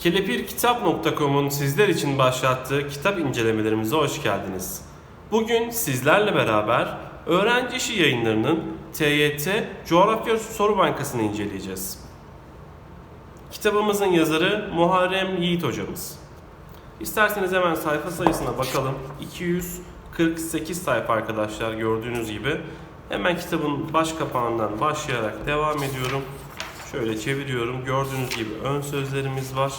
Kelepirkitap.com'un sizler için başlattığı kitap incelemelerimize hoş geldiniz. Bugün sizlerle beraber Öğrenci İşi Yayınları'nın TYT Coğrafya Soru Bankası'nı inceleyeceğiz. Kitabımızın yazarı Muharrem Yiğit hocamız. İsterseniz hemen sayfa sayısına bakalım. 248 sayfa arkadaşlar gördüğünüz gibi. Hemen kitabın baş kapağından başlayarak devam ediyorum. Şöyle çeviriyorum. Gördüğünüz gibi ön sözlerimiz var.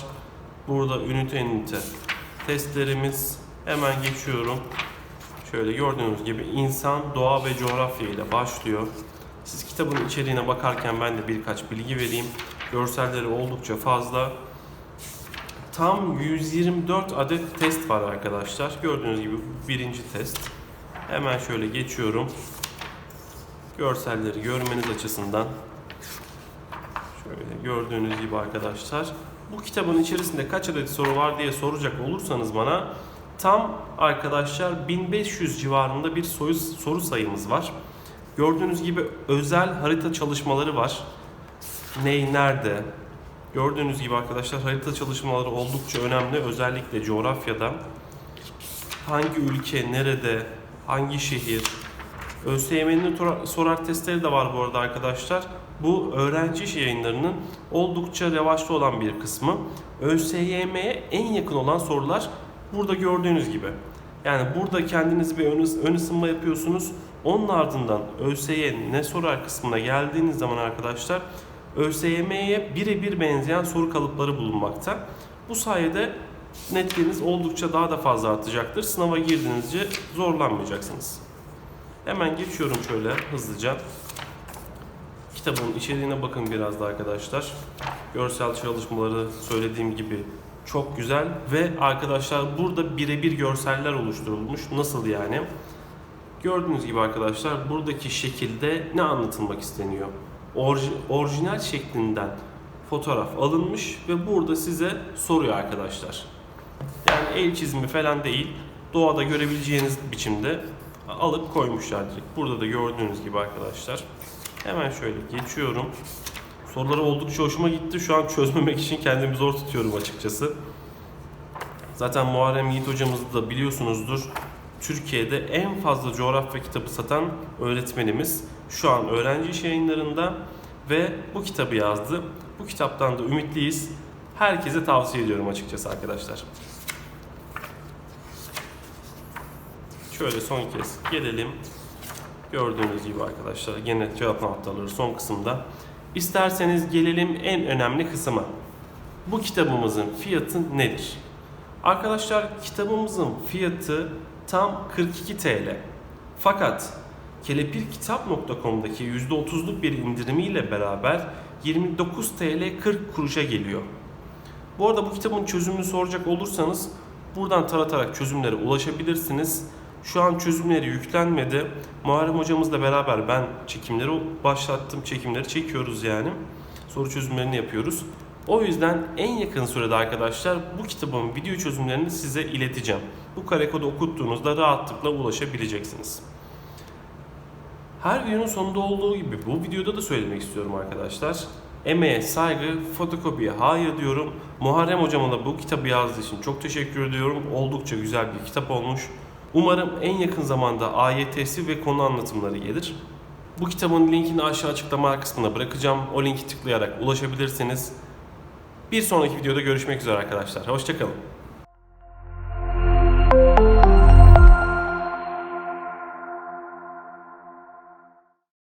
Burada ünite ünite testlerimiz. Hemen geçiyorum. Şöyle gördüğünüz gibi insan, doğa ve coğrafya ile başlıyor. Siz kitabın içeriğine bakarken ben de birkaç bilgi vereyim. Görselleri oldukça fazla. Tam 124 adet test var arkadaşlar. Gördüğünüz gibi birinci test. Hemen şöyle geçiyorum. Görselleri görmeniz açısından. Şöyle gördüğünüz gibi arkadaşlar. Bu kitabın içerisinde kaç adet soru var diye soracak olursanız bana tam arkadaşlar 1500 civarında bir soru, soru sayımız var. Gördüğünüz gibi özel harita çalışmaları var. Ney nerede? Gördüğünüz gibi arkadaşlar harita çalışmaları oldukça önemli. Özellikle coğrafyada. Hangi ülke, nerede, hangi şehir, ÖSYM'nin sorar testleri de var bu arada arkadaşlar. Bu öğrenci iş yayınlarının oldukça revaçta olan bir kısmı. ÖSYM'ye en yakın olan sorular burada gördüğünüz gibi. Yani burada kendiniz bir ön, ön ısınma yapıyorsunuz. Onun ardından ÖSY ne sorar kısmına geldiğiniz zaman arkadaşlar ÖSYM'ye birebir benzeyen soru kalıpları bulunmakta. Bu sayede netliğiniz oldukça daha da fazla artacaktır. Sınava girdiğinizce zorlanmayacaksınız. Hemen geçiyorum şöyle hızlıca. Kitabın içeriğine bakın biraz da arkadaşlar. Görsel çalışmaları söylediğim gibi çok güzel ve arkadaşlar burada birebir görseller oluşturulmuş. Nasıl yani? Gördüğünüz gibi arkadaşlar buradaki şekilde ne anlatılmak isteniyor? Orji- orijinal şeklinden fotoğraf alınmış ve burada size soruyor arkadaşlar. Yani el çizimi falan değil. Doğada görebileceğiniz biçimde alıp koymuşlar direkt. Burada da gördüğünüz gibi arkadaşlar. Hemen şöyle geçiyorum. Soruları oldukça hoşuma gitti. Şu an çözmemek için kendimi zor tutuyorum açıkçası. Zaten Muharrem Yiğit hocamızı da biliyorsunuzdur. Türkiye'de en fazla coğrafya kitabı satan öğretmenimiz. Şu an öğrenci iş yayınlarında ve bu kitabı yazdı. Bu kitaptan da ümitliyiz. Herkese tavsiye ediyorum açıkçası arkadaşlar. Şöyle son kez gelelim. Gördüğünüz gibi arkadaşlar yine cevap noktaları son kısımda. İsterseniz gelelim en önemli kısma. Bu kitabımızın fiyatı nedir? Arkadaşlar kitabımızın fiyatı tam 42 TL. Fakat kelepirkitap.com'daki %30'luk bir indirimiyle beraber 29 TL 40 kuruşa geliyor. Bu arada bu kitabın çözümünü soracak olursanız buradan taratarak çözümlere ulaşabilirsiniz. Şu an çözümleri yüklenmedi. Muharrem hocamızla beraber ben çekimleri başlattım. Çekimleri çekiyoruz yani. Soru çözümlerini yapıyoruz. O yüzden en yakın sürede arkadaşlar bu kitabın video çözümlerini size ileteceğim. Bu kare kodu okuttuğunuzda rahatlıkla ulaşabileceksiniz. Her videonun sonunda olduğu gibi bu videoda da söylemek istiyorum arkadaşlar. Emeğe saygı, fotokopiye hayır diyorum. Muharrem hocama da bu kitabı yazdığı için çok teşekkür ediyorum. Oldukça güzel bir kitap olmuş. Umarım en yakın zamanda AYT'si ve konu anlatımları gelir. Bu kitabın linkini aşağı açıklama kısmına bırakacağım. O linki tıklayarak ulaşabilirsiniz. Bir sonraki videoda görüşmek üzere arkadaşlar. Hoşçakalın.